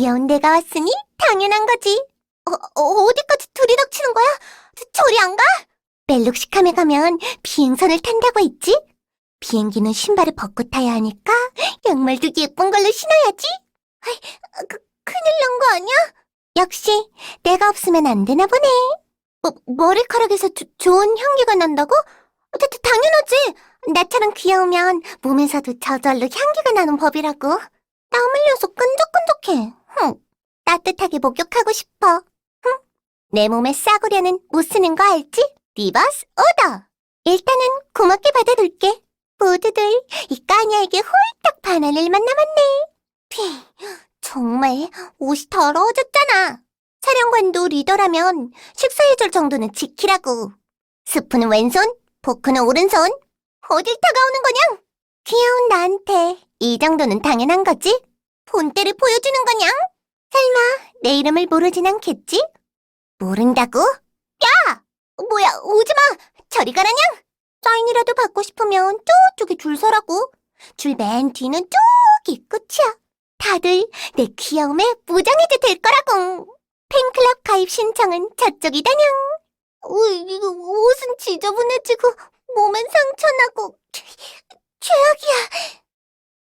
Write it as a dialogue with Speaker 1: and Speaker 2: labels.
Speaker 1: 귀여운 내가 왔으니 당연한 거지. 어, 어, 디까지 들이닥치는 거야? 저, 저리 안 가? 멜룩시캄에 가면 비행선을 탄다고 했지? 비행기는 신발을 벗고 타야 하니까 양말도 예쁜 걸로 신어야지. 아이, 그, 큰일 난 거 아니야? 역시 내가 없으면 안 되나 보네. 뭐, 머리카락에서 조- 좋은 향기가 난다고? 어, 다, 다- 당연하지. 나처럼 귀여우면 몸에서도 저절로 향기가 나는 법이라고. 땀 흘려서 끈적끈적해. 흥. 따뜻하게 목욕하고 싶어. 흥. 내 몸에 싸구려는 못 쓰는 거 알지? 리버스 오더. 일단은 고맙게 받아둘게. 모두들 이 까냐에게 홀딱 반할 일만 남았네. 피, 정말 옷이 더러워졌잖아. 사령관도 리더라면 식사해줄 정도는 지키라고. 스프는 왼손, 포크는 오른손. 어딜 다가오는 거냐? 귀여운 나한테 이 정도는 당연한 거지? 본때를 보여주는 거냐? 설마 내 이름을 모르진 않겠지? 모른다고? 야! 뭐야, 오지 마! 저리 가라냥! 사인이라도 받고 싶으면 저쪽에 줄 서라고. 줄 맨 뒤는 저기 끝이야. 다들 내 귀여움에 무장해도 될 거라고. 팬클럽 가입 신청은 저쪽이다냥. 어, 이거 옷은 지저분해지고 몸엔 상처나고 최악이야.